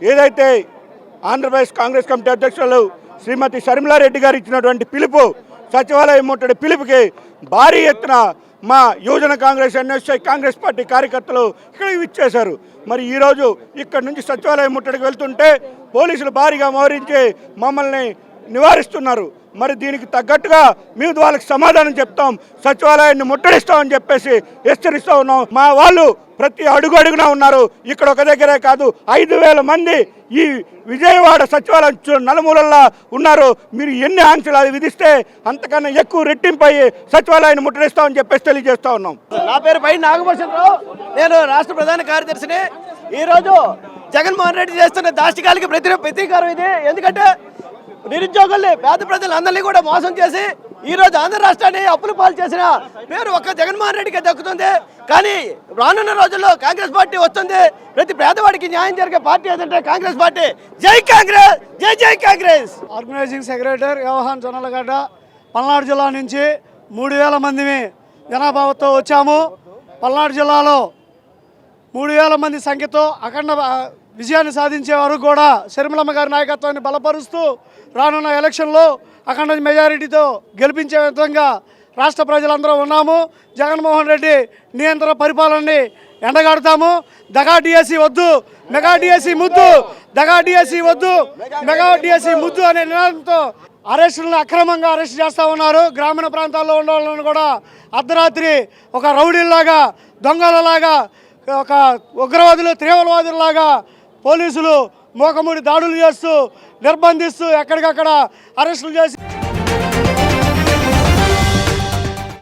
ఏదైతే ఆంధ్రప్రదేశ్ కాంగ్రెస్ కమిటీ అధ్యక్షులు శ్రీమతి షర్మిలారెడ్డి గారు ఇచ్చినటువంటి పిలుపు సచివాలయం ముట్టడి పిలుపుకి భారీ ఎత్తున మా యువజన కాంగ్రెస్ ఎన్ఎస్ఐ కాంగ్రెస్ పార్టీ కార్యకర్తలు ఇక్కడికి ఇచ్చేశారు మరి ఈరోజు ఇక్కడ నుంచి సచివాలయం ముట్టడికి వెళ్తుంటే పోలీసులు భారీగా మోహరించి మమ్మల్ని నివారిస్తున్నారు. మరి దీనికి తగ్గట్టుగా మేము వాళ్ళకి సమాధానం చెప్తాం. సచివాలయాన్ని ముట్టడిస్తామని చెప్పేసి హెచ్చరిస్తూ ఉన్నాం. మా వాళ్ళు ప్రతి అడుగు అడుగునా ఉన్నారు. ఇక్కడ ఒక దగ్గరే కాదు ఐదు వేల మంది ఈ విజయవాడ సచివాలయం నలుమూలల్లో ఉన్నారు. మీరు ఎన్ని ఆంక్షలు అది విధిస్తే అంతకన్నా ఎక్కువ రెట్టింపై సచివాలయాన్ని ముట్టడిస్తామని చెప్పేసి తెలియజేస్తా ఉన్నాం. నా పేరు పై నాగభూషణరావు. నేను రాష్ట్ర ప్రధాన కార్యదర్శిని. ఈరోజు జగన్మోహన్ రెడ్డి చేస్తున్న దాష్టికాలకి ప్రతి ప్రతీకారం ఇది. ఎందుకంటే నిరుద్యోగుల్ని పేద ప్రజలందరినీ కూడా మోసం చేసి ఈ రోజు ఆంధ్ర రాష్ట్రాన్ని అప్పులు పాలు చేసిన పేరు ఒక్క జగన్మోహన్ రెడ్డికి దక్కుతుంది. కానీ రానున్న రోజుల్లో కాంగ్రెస్ పార్టీ వస్తుంది. ప్రతి పేదవాడికి న్యాయం జరిగే పార్టీ ఏదంటే కాంగ్రెస్ పార్టీ. జై కాంగ్రెస్! జై జై కాంగ్రెస్! ఆర్గనైజింగ్ సెక్రటరీ వ్యవహాన్ జొన్నలగడ్డ పల్నాడు జిల్లా నుంచి మూడు వేల మందిని జనాభాతో వచ్చాము. పల్నాడు జిల్లాలో మూడు వేల మంది సంఖ్యతో అఖండ విజయాన్ని సాధించే వరకు కూడా శర్మిలమ్మ గారి నాయకత్వాన్ని బలపరుస్తూ రానున్న ఎలక్షన్లో అఖండ మెజారిటీతో గెలిపించే విధంగా రాష్ట్ర ప్రజలందరూ ఉన్నాము. జగన్మోహన్ రెడ్డి నియంత్రణ పరిపాలనని ఎండగడతాము. దగా డిఎస్సి వద్దు మెగా డిఎస్సి ముద్దు దగా డిఎస్సి వద్దు మెగా డిఎస్సి ముద్దు అనే నినాదంతో అరెస్టులను అక్రమంగా అరెస్ట్ చేస్తూ ఉన్నారు. గ్రామీణ ప్రాంతాల్లో ఉన్న వాళ్ళని కూడా అర్ధరాత్రి ఒక రౌడీల్లాగా దొంగలలాగా ఒక ఉగ్రవాదులు తీవ్రవాదుల్లాగా పోలీసులు మోకముడి దాడులు చేస్తూ నిర్బంధిస్తూ ఎక్కడికక్కడ అరెస్టులు చేసి